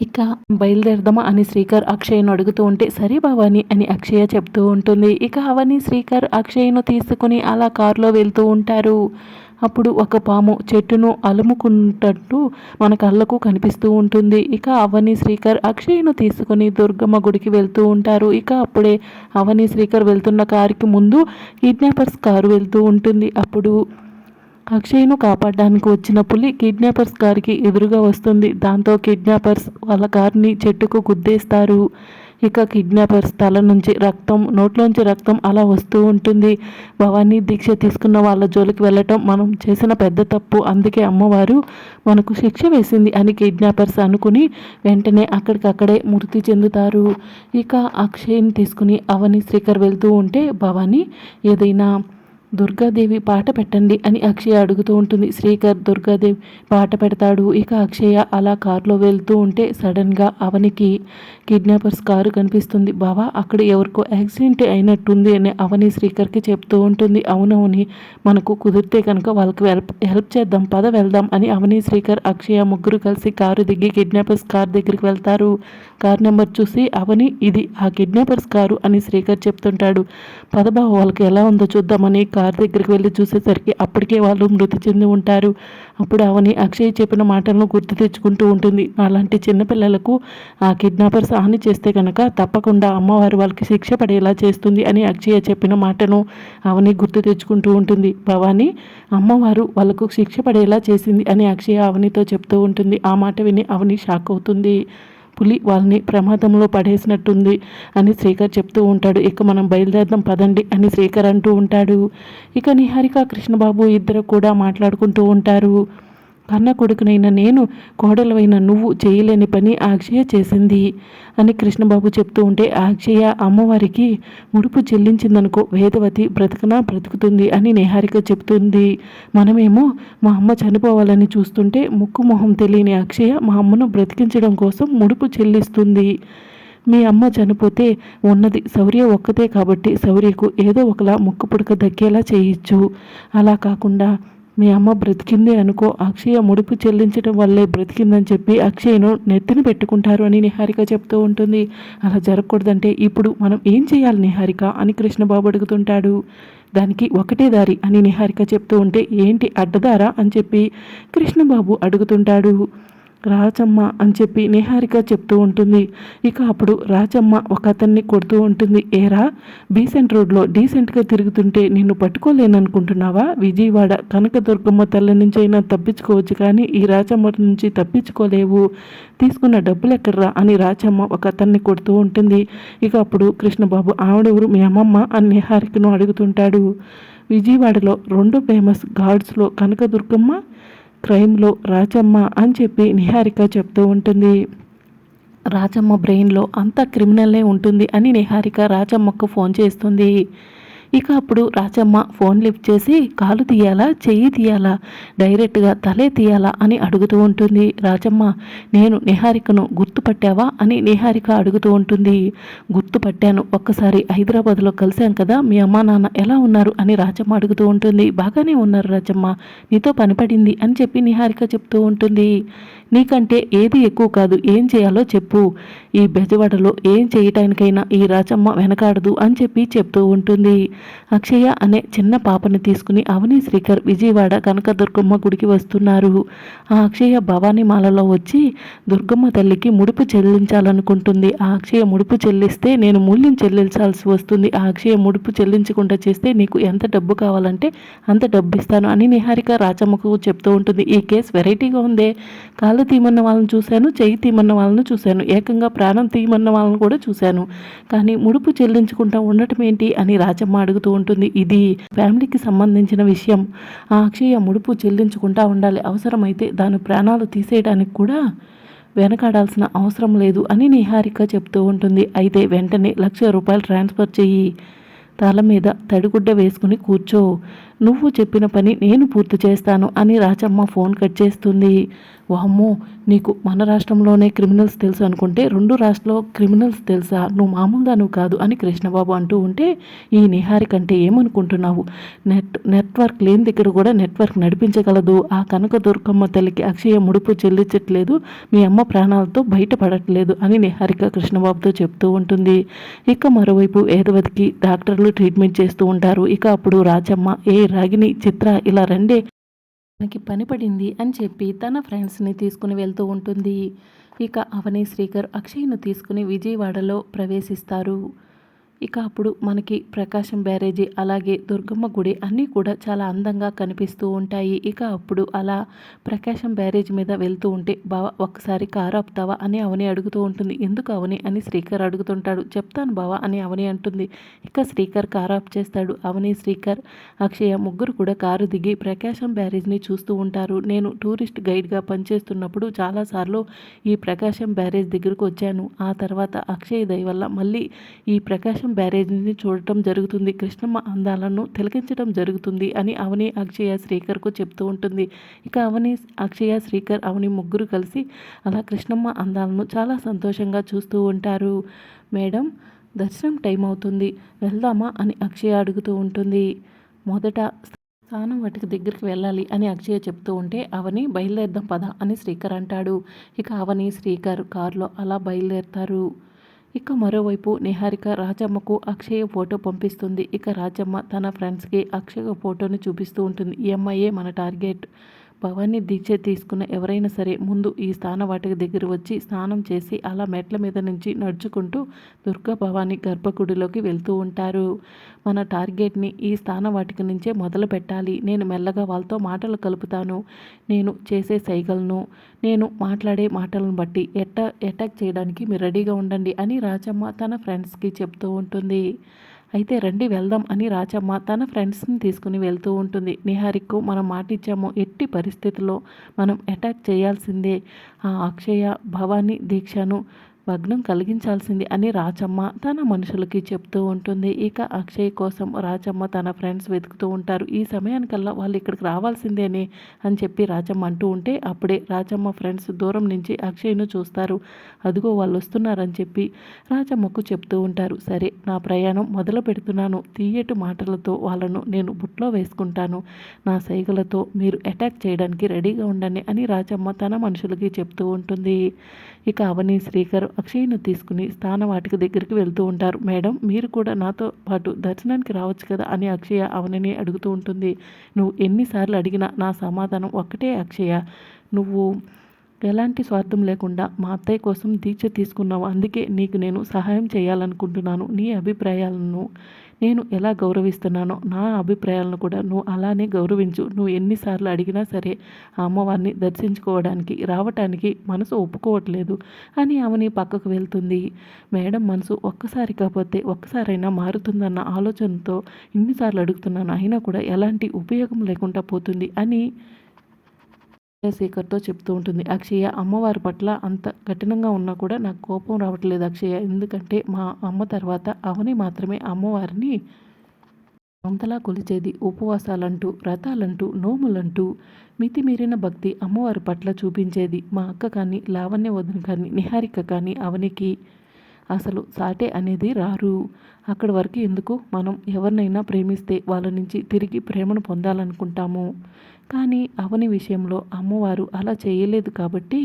ఇక బయలుదేరదామా అని శ్రీకర్ అక్షయ్ను అడుగుతూ ఉంటే సరే భవాని అని అక్షయ చెప్తూ ఉంటుంది. ఇక అవని శ్రీకర్ అక్షయ్ను తీసుకుని అలా కారులో వెళ్తూ ఉంటారు. అప్పుడు ఒక పాము చెట్టును అలుముకున్నట్టు మన కళ్ళకు కనిపిస్తూ ఉంటుంది. ఇక అవని శ్రీకర్ అక్షయ్ను తీసుకుని దుర్గమ్మ గుడికి వెళ్తూ ఉంటారు. ఇక అప్పుడే అవని శ్రీకర్ వెళ్తున్న కారుకి ముందు కిడ్నాపర్స్ కారు వెళ్తూ ఉంటుంది. అప్పుడు అక్షయ్ను కాపాడడానికి వచ్చిన పులి కిడ్నాపర్స్ కారుకి ఎదురుగా వస్తుంది. దాంతో కిడ్నాపర్స్ వాళ్ళ కారుని చెట్టుకు గుద్దేస్తారు. ఇక కిడ్నాపర్స్ తల నుంచి రక్తం నోట్లోంచి రక్తం అలా వస్తూ ఉంటుంది. భవానీ దీక్ష తీసుకున్న వాళ్ళ జోలికి వెళ్ళటం మనం చేసిన పెద్ద తప్పు. అందుకే అమ్మవారు మనకు శిక్ష వేసింది అని కిడ్నాపర్స్ అనుకుని వెంటనే అక్కడికక్కడే మృతి చెందుతారు. ఇక అక్షయ్ని తీసుకుని అవని శ్రీకర్ వెళ్తూ ఉంటే భవానీ ఏదైనా దుర్గాదేవి పాట పెట్టండి అని అక్షయ అడుగుతూ ఉంటుంది. శ్రీకర్ దుర్గాదేవి పాట పెడతాడు. ఇక అక్షయ అలా కారులో వెళ్తూ ఉంటే సడన్గా అవనికి కిడ్నాపర్స్ కారు కనిపిస్తుంది. బావా అక్కడ ఎవరికో యాక్సిడెంట్ అయినట్టుంది అని అవని శ్రీకర్కి చెప్తూ ఉంటుంది. అవునవుని మనకు కుదిరితే కనుక వాళ్ళకి హెల్ప్ హెల్ప్ చేద్దాం పద వెళ్దాం అని అవని శ్రీకర్ అక్షయ ముగ్గురు కలిసి కారు దిగి కిడ్నాపర్స్ కార్ దగ్గరికి వెళ్తారు. కార్ నెంబర్ చూసి అవని ఇది ఆ కిడ్నాపర్స్ కారు అని శ్రీకర్ చెప్తుంటాడు. పదబావ వాళ్ళకి ఎలా ఉందో చూద్దామని కార్ దగ్గరికి వెళ్ళి చూసేసరికి అప్పటికే వాళ్ళు మృతి చెంది ఉంటారు. అప్పుడు అవని అక్షయ్ చెప్పిన మాటలను గుర్తు తెచ్చుకుంటూ ఉంటుంది. అలాంటి చిన్నపిల్లలకు ఆ కిడ్నాపర్స్ హాని చేస్తే కనుక తప్పకుండా అమ్మవారు వాళ్ళకి శిక్ష పడేలా చేస్తుంది అని అక్షయ చెప్పిన మాటను అవని గుర్తు తెచ్చుకుంటూ ఉంటుంది. భవాని అమ్మవారు వాళ్ళకు శిక్ష పడేలా చేసింది అని అక్షయ అవనితో చెప్తూ ఉంటుంది. ఆ మాట విని అవని షాక్ అవుతుంది. పులి వాళ్ళని ప్రమాదంలో పడేసినట్టుంది అని శ్రీకర్ చెప్తూ ఉంటాడు. ఇక మనం బయలుదేరదాం పదండి అని శ్రీకర్ అంటూ ఉంటాడు. ఇక నిహారిక కృష్ణబాబు ఇద్దరు కూడా మాట్లాడుకుంటూ ఉంటారు. కన్న కొడుకునైన నేను కోడలవైన నువ్వు చేయలేని పని అక్షయ చేసింది అని కృష్ణబాబు చెప్తూ ఉంటే అక్షయ అమ్మవారికి ముడుపు చెల్లించిందనుకో వేదవతి బ్రతకనా బ్రతుకుతుంది అని నిహారిక చెప్తుంది. మనమేమో మా అమ్మ చనిపోవాలని చూస్తుంటే ముక్కు మొహం తెలియని అక్షయ మా అమ్మను బ్రతికించడం కోసం ముడుపు చెల్లిస్తుంది. మీ అమ్మ చనిపోతే ఉన్నది శౌర్య ఒక్కతే కాబట్టి శౌర్యకు ఏదో ఒకలా ముక్కు పుడక దక్కేలా చేయొచ్చు. అలా కాకుండా మీ అమ్మ బ్రతికింది అనుకో అక్షయ ముడుపు చెల్లించడం వల్లే బ్రతికిందని చెప్పి అక్షయను నెత్తిన పెట్టుకుంటారు అని నిహారిక చెప్తూ ఉంటుంది. అలా జరగకూడదంటే ఇప్పుడు మనం ఏం చేయాలి నిహారిక అని కృష్ణబాబు అడుగుతుంటాడు. దానికి ఒకటే దారి అని నిహారిక చెప్తూ ఉంటే ఏంటి అడ్డదారా అని చెప్పి కృష్ణబాబు అడుగుతుంటాడు. రాజమ్మ అని చెప్పి నిహారిక చెప్తూ ఉంటుంది. ఇక అప్పుడు రాజమ్మ ఒక అతన్ని కొడుతూ ఉంటుంది. ఏరా బీసెంట్ రోడ్లో డీసెంట్గా తిరుగుతుంటే నిన్ను పట్టుకోలేననుకుంటున్నావా? విజయవాడ కనకదుర్గమ్మ తల్లి నుంచి అయినా తప్పించుకోవచ్చు కానీ ఈ రాజమ్మ నుంచి తప్పించుకోలేవు. తీసుకున్న డబ్బులు ఎక్కడరా అని రాజమ్మ ఒక అతన్ని కొడుతూ ఉంటుంది. ఇక అప్పుడు కృష్ణబాబు ఆవిడెవరు మీ అమ్మమ్మ? అని నిహారికను అడుగుతుంటాడు. విజయవాడలో రెండు ఫేమస్ గాడ్స్లో కనకదుర్గమ్మ క్రైమ్లో రాజమ్మ అని చెప్పి నిహారిక చెప్తూ ఉంటుంది. రాజమ్మ బ్రెయిన్లో అంతా క్రిమినల్లే ఉంటుంది అని నిహారిక రాజమ్మకు ఫోన్ చేస్తుంది. ఇక అప్పుడు రాజమ్మ ఫోన్ లిఫ్ట్ చేసి కాలు తీయాలా? చెయ్యి తీయాలా? డైరెక్ట్గా తలే తీయాలా? అని అడుగుతూ ఉంటుంది. రాజమ్మ నేను నిహారికను గుర్తుపట్టావా? అని నిహారిక అడుగుతూ ఉంటుంది. గుర్తుపట్టాను. ఒక్కసారి హైదరాబాద్లో కలిశాం కదా మీ అమ్మా నాన్న ఎలా ఉన్నారు? అని రాజమ్మ అడుగుతూ ఉంటుంది. బాగానే ఉన్నారు రాజమ్మ. నీతో పనిపడింది అని చెప్పి నిహారిక చెప్తూ ఉంటుంది. నీకంటే ఏది ఎక్కువ కాదు ఏం చేయాలో చెప్పు. ఈ బెజవాడలో ఏం చేయటానికైనా ఈ రాజమ్మ వెనకాడదు అని చెప్పి చెప్తూ ఉంటుంది. అక్షయ అనే చిన్న పాపని తీసుకుని అవని శ్రీకర్ విజయవాడ కనకదుర్గమ్మ గుడికి వస్తున్నారు. ఆ అక్షయ భవానీ మాలలో వచ్చి దుర్గమ్మ తల్లికి ముడుపు చెల్లించాలనుకుంటుంది. ఆ అక్షయ ముడుపు చెల్లిస్తే నేను మూల్యం చెల్లించాల్సి వస్తుంది. ఆ అక్షయ ముడుపు చెల్లించకుండా చేస్తే నీకు ఎంత డబ్బు కావాలంటే అంత డబ్బు ఇస్తాను అని నిహారిక రాచమ్మకు చెప్తూ ఉంటుంది. ఈ కేసు వెరైటీగా ఉందే. కాలు తీమన్న వాళ్ళని చూశాను చెయ్యి తీమన్న వాళ్ళని చూశాను. ఏకంగా ప్రాణం తీయమన్న వాళ్ళని కూడా చూశాను. కానీ ముడుపు చెల్లించుకుంటా ఉండటం ఏంటి అని రాజమ్మ అడుగుతూ ఉంటుంది. ఇది ఫ్యామిలీకి సంబంధించిన విషయం. ఆ అక్షయ ముడుపు చెల్లించుకుంటా ఉండాలి. అవసరమైతే దాని ప్రాణాలు తీసేయడానికి కూడా వెనకాడాల్సిన అవసరం లేదు అని నిహారిక చెప్తూ ఉంటుంది. అయితే వెంటనే లక్ష రూపాయలు ట్రాన్స్ఫర్ చెయ్యి. తల మీద తడిగుడ్డ వేసుకుని కూర్చో. నువ్వు చెప్పిన పని నేను పూర్తి చేస్తాను అని రాజమ్మ ఫోన్ కట్ చేస్తుంది. వామ్మో నీకు మన రాష్ట్రంలోనే క్రిమినల్స్ తెలుసు అనుకుంటే రెండు రాష్ట్రంలో క్రిమినల్స్ తెలుసా? నువ్వు మామూలుగా నువ్వు కాదు అని కృష్ణబాబు అంటూ ఉంటే ఈ నిహారిక అంటే ఏమనుకుంటున్నావు? నెట్ నెట్వర్క్ లేని దగ్గర కూడా నెట్వర్క్ నడిపించగలదు. ఆ కనక దుర్గమ్మ తల్లికి అక్షయ ముడుపు చెల్లించట్లేదు. మీ అమ్మ ప్రాణాలతో బయటపడట్లేదు అని నిహారిక కృష్ణబాబుతో చెప్తూ ఉంటుంది. ఇక మరోవైపు ఏదవతికి డాక్టర్లు ట్రీట్మెంట్ చేస్తూ ఉంటారు. ఇక అప్పుడు రాజమ్మ ఏ రాగిని చిత్ర ఇలా రండే తనకి పని పడింది అని చెప్పి తన ఫ్రెండ్స్ని తీసుకుని వెళ్తూ ఉంటుంది. ఇక అవని శ్రీకర్ అక్షయ్ను తీసుకుని విజయవాడలో ప్రవేశిస్తారు. ఇక అప్పుడు మనకి ప్రకాశం బ్యారేజీ అలాగే దుర్గమ్మ గుడి అన్నీ కూడా చాలా అందంగా కనిపిస్తూ ఉంటాయి. ఇక అప్పుడు అలా ప్రకాశం బ్యారేజ్ మీద వెళ్తూ ఉంటే బావ ఒక్కసారి కారు ఆపుతావా? అని అవని అడుగుతూ ఉంటుంది. ఎందుకు అవని? అని శ్రీకర్ అడుగుతుంటాడు. చెప్తాను బావా అని అవని అంటుంది. ఇక శ్రీకర్ కారు ఆఫ్ చేస్తాడు. అవని శ్రీకర్ అక్షయ ముగ్గురు కూడా కారు దిగి ప్రకాశం బ్యారేజ్ని చూస్తూ ఉంటారు. నేను టూరిస్ట్ గైడ్గా పనిచేస్తున్నప్పుడు చాలాసార్లు ఈ ప్రకాశం బ్యారేజ్ దగ్గరకు వచ్చాను. ఆ తర్వాత అక్షయ్ దయ వల్ల మళ్ళీ ఈ ప్రకాశం బ్యారేజ్ని చూడటం జరుగుతుంది. కృష్ణమ్మ అందాలను తిలకించడం జరుగుతుంది అని అవని అక్షయ శ్రీకర్కు చెప్తూ ఉంటుంది. ఇక అవని అక్షయ శ్రీకర్ అవని ముగ్గురు కలిసి అలా కృష్ణమ్మ అందాలను చాలా సంతోషంగా చూస్తూ ఉంటారు. మేడం దర్శనం టైం అవుతుంది. వెళ్దామా అని అక్షయ అడుగుతూ ఉంటుంది. మొదట స్థానం వాటికి దగ్గరికి వెళ్ళాలి అని అక్షయ చెప్తూ ఉంటే అవని బయలుదేరదాం పద అని శ్రీకర్ అంటాడు. ఇక అవని శ్రీకర్ కారులో అలా బయలుదేరుతారు. ఇక మరోవైపు నిహారిక రాజమ్మకు అక్షయ ఫోటో పంపిస్తుంది. ఇక రాజమ్మ తన ఫ్రెండ్స్కి అక్షయ ఫోటోని చూపిస్తూ ఉంటుంది. ఈ అమ్మాయే మన టార్గెట్. భవాన్ని దీక్ష తీసుకున్న ఎవరైనా సరే ముందు ఈ స్థాన వాటికి దగ్గర వచ్చి స్నానం చేసి అలా మెట్ల మీద నుంచి నడుచుకుంటూ దుర్గా భవాని గర్భగుడిలోకి వెళ్తూ ఉంటారు. మన టార్గెట్ని ఈ స్థాన వాటికి నుంచే మొదలు పెట్టాలి. నేను మెల్లగా వాళ్ళతో మాటలు కలుపుతాను. నేను చేసే సైగలను నేను మాట్లాడే మాటలను బట్టి ఎట్ట అటాక్ చేయడానికి మీరు రెడీగా ఉండండి అని రాజమ్మ తన ఫ్రెండ్స్కి చెప్తూ ఉంటుంది. అయితే రండి వెళ్దాం అని రాచమ్మ తన ఫ్రెండ్స్ని తీసుకుని వెళ్తూ ఉంటుంది. నిహారిక్కు మనం మాటిచ్చాము ఎట్టి పరిస్థితుల్లో మనం అటాక్ చేయాల్సిందే. ఆ అక్షయ భవానీ దీక్షను భగ్నం కలిగించాల్సింది అని రాచమ్మ తన మనుషులకి చెప్తూ ఉంటుంది. ఇక అక్షయ్ కోసం రాచమ్మ తన ఫ్రెండ్స్ వెతుకుతూ ఉంటారు. ఈ సమయానికల్లా వాళ్ళు ఇక్కడికి రావాల్సిందేనే అని చెప్పి రాచమ్మ అంటూ ఉంటే అప్పుడే రాచమ్మ ఫ్రెండ్స్ దూరం నుంచి అక్షయ్ను చూస్తారు. అదిగో వాళ్ళు వస్తున్నారని చెప్పి రాచమ్మకు చెప్తూ ఉంటారు. సరే నా ప్రయాణం మొదలు పెడుతున్నాను. తీయటి మాటలతో వాళ్ళను నేను బుట్లో వేసుకుంటాను. నా సైగలతో మీరు అటాక్ చేయడానికి రెడీగా ఉండండి అని రాచమ్మ తన మనుషులకి చెప్తూ ఉంటుంది. ఇక అవని శ్రీకర్ అక్షయ్ను తీసుకుని స్థానవాటిక దగ్గరికి వెళ్తూ ఉంటారు. మేడం మీరు కూడా నాతో పాటు దర్శనానికి రావచ్చు కదా? అని అక్షయ అవనిని అడుగుతూ ఉంటుంది. నువ్వు ఎన్నిసార్లు అడిగినా నా సమాధానం ఒక్కటే అక్షయ. నువ్వు ఎలాంటి స్వార్థం లేకుండా మా అత్తయ్య కోసం దీక్ష తీసుకున్నావు. అందుకే నీకు నేను సహాయం చేయాలనుకుంటున్నాను. నీ అభిప్రాయాలను నేను ఎలా గౌరవిస్తున్నానో నా అభిప్రాయాలను కూడా నువ్వు అలానే గౌరవించు. నువ్వు ఎన్నిసార్లు అడిగినా సరే ఆ అమ్మవారిని దర్శించుకోవడానికి రావటానికి మనసు ఒప్పుకోవట్లేదు అని ఆమెని పక్కకు వెళ్తుంది. మేడం మనసు ఒక్కసారి కాకపోతే ఒక్కసారైనా మారుతుందన్న ఆలోచనతో ఇన్నిసార్లు అడుగుతున్నాను. అయినా కూడా ఎలాంటి ఉపయోగం లేకుండా పోతుంది అని శేఖర్తో చెప్తూ ఉంటుంది అక్షయ అమ్మవారి పట్ల అంత కఠినంగా ఉన్నా కూడా నాకు కోపం రావట్లేదు అక్షయ ఎందుకంటే మా అమ్మ తర్వాత అవని మాత్రమే అమ్మవారిని అంతలా కొలిచేది. ఉపవాసాలంటూ వ్రతాలంటూ నోములంటూ మితిమీరిన భక్తి అమ్మవారి పట్ల చూపించేది. మా అక్క కానీ లావణ్య వదిన కానీ నిహారిక కానీ అవనికి అసలు సాటే అనేది రారు. అక్కడి వరకు ఎందుకు? మనం ఎవరినైనా ప్రేమిస్తే వాళ్ళ నుంచి తిరిగి ప్రేమను పొందాలనుకుంటాము. కానీ అవని విషయంలో అమ్మవారు అలా చేయలేదు కాబట్టి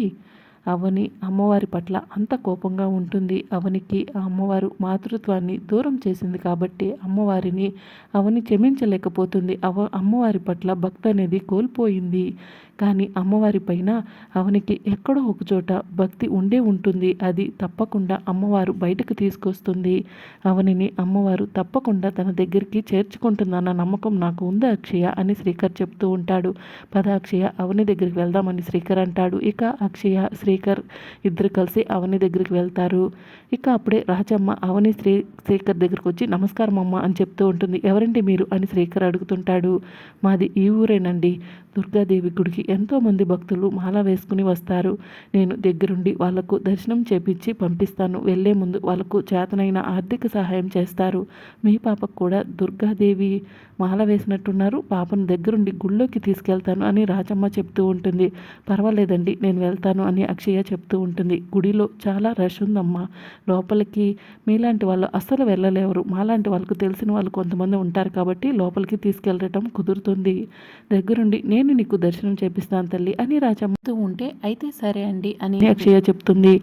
అవని అమ్మవారి పట్ల అంత కోపంగా ఉంటుంది. అవనికి ఆ అమ్మవారు మాతృత్వాన్ని దూరం చేసింది కాబట్టి అమ్మవారిని అవని క్షమించలేకపోతుంది. అవ అమ్మవారి పట్ల భక్తి అనేది కోల్పోయింది. కానీ అమ్మవారి పైన అవనికి ఎక్కడో ఒకచోట భక్తి ఉండే ఉంటుంది. అది తప్పకుండా అమ్మవారు బయటకు తీసుకొస్తుంది. అవనిని అమ్మవారు తప్పకుండా తన దగ్గరికి చేర్చుకుంటుందన్న నమ్మకం నాకు ఉంది అక్షయ అని శ్రీకర్ చెప్తూ ఉంటాడు. పద అక్షయ అవని దగ్గరికి వెళ్దామని శ్రీకర్ అంటాడు. ఇక అక్షయ శ్రీ శ్రీకర్ ఇద్దరు కలిసి అవని దగ్గరికి వెళ్తారు. ఇక అప్పుడే రాజమ్మ అవని శ్రీ శ్రీకర్ దగ్గరికి వచ్చి నమస్కారం అమ్మ అని చెప్తూ ఉంటుంది. ఎవరండి మీరు? అని శ్రీకర్ అడుగుతుంటాడు. మాది ఈ ఊరేనండి. దుర్గాదేవి గుడికి ఎంతోమంది భక్తులు మాల వేసుకుని వస్తారు. నేను దగ్గరుండి వాళ్ళకు దర్శనం చేపించి పంపిస్తాను. వెళ్ళే ముందు వాళ్ళకు చేతనైన ఆర్థిక సహాయం చేస్తారు. మీ పాపకు కూడా దుర్గాదేవి మాల వేసినట్టున్నారు. పాపను దగ్గరుండి గుళ్ళోకి తీసుకెళ్తాను అని రాజమ్మ చెప్తూ ఉంటుంది. పర్వాలేదండి. నేను వెళ్తాను అని అక్ష అక్షయ చెప్తూ ఉంటుంది గుడిలో చాలా రష్ ఉందమ్మా లోపలికి మీలాంటి వాళ్ళు అస్సలు వెళ్ళలేవరు మాలాంటి వాళ్ళకు తెలిసిన వాళ్ళు కొంతమంది ఉంటారు కాబట్టి లోపలికి తీసుకెళ్ళటం కుదురుతుంది. దగ్గరుండి నేను నీకు దర్శనం చేపిస్తాను తల్లి అని రాజమ్మతో ఉంటే అయితే సరే అండి అని అక్షయ చెప్తుంది.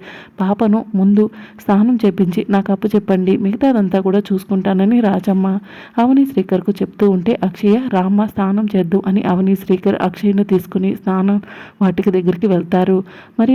పాపను ముందు స్నానం చేపించి నాకు అప్పు చెప్పండి మిగతాదంతా కూడా చూసుకుంటానని రాజమ్మ అవని శ్రీకర్కు చెప్తూ ఉంటే అక్షయ రామ్మ స్నానం చేద్దు అని అవని శ్రీకర్ అక్షయ్ను తీసుకుని స్నానం వాటికి దగ్గరికి వెళ్తారు. మరి